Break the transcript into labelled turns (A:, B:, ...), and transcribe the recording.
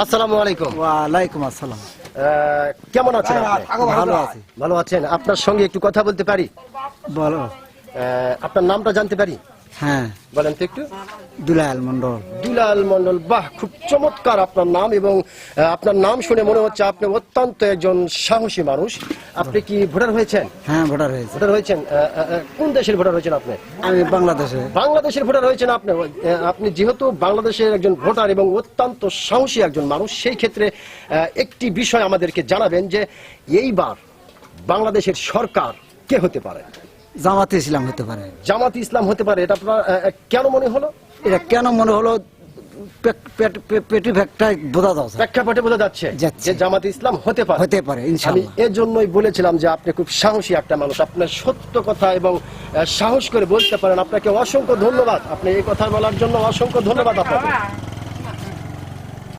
A: আসসালামু আলাইকুম।
B: ওয়ালাইকুম আসসালাম।
A: আহ, কেমন আছেন
B: ভালো আছি
A: ভালো আছেন? আপনার সঙ্গে একটু কথা বলতে পারি?
B: বলো।
A: আহ, আপনার নামটা জানতে পারি?
B: হ্যাঁ।
A: বলেন তো একটু।
B: দুলাল মন্ডল
A: দুলাল মন্ডল বাহ খুব চমৎকার আপনার নাম এবং আপনার নাম শুনে মনে হচ্ছে আপনি অত্যন্ত একজন সাহসী মানুষ। আপনি কি ভোটার হয়েছেন?
B: হ্যাঁ ভোটার হয়েছে।
A: ভোটার হয়েছেন? কোন দেশের ভোটার হয়েছেন আপনি?
B: আমি বাংলাদেশে।
A: বাংলাদেশের ভোটার হয়েছেন আপনি। আপনি যেহেতু বাংলাদেশের একজন ভোটার এবং অত্যন্ত সাহসী একজন মানুষ সেই ক্ষেত্রে একটি বিষয় আমাদেরকে জানাবেন যে এইবার বাংলাদেশের সরকার কে হতে পারে?
B: জামাতে ইসলাম হতে পারে।
A: জামাত ইসলাম হতে পারে এটা আপনার কেন মনে হলো?
B: এটা কেন মনে হলো? বোঝা যাচ্ছে।
A: প্রেক্ষাপটে বোঝা যাচ্ছে। যে জামাত ইসলাম হতে পারে।
B: হতে পারে, ইনশাআল্লাহ।
A: এজন্যই বলেছিলাম যে আপনি খুব সাহসী একটা মানুষ। আপনার সত্য কথা এবং সাহস করে বলতে পারেন। আপনাকে অসংখ্য ধন্যবাদ। আপনি এই কথা বলার জন্য অসংখ্য ধন্যবাদ আপনাকে।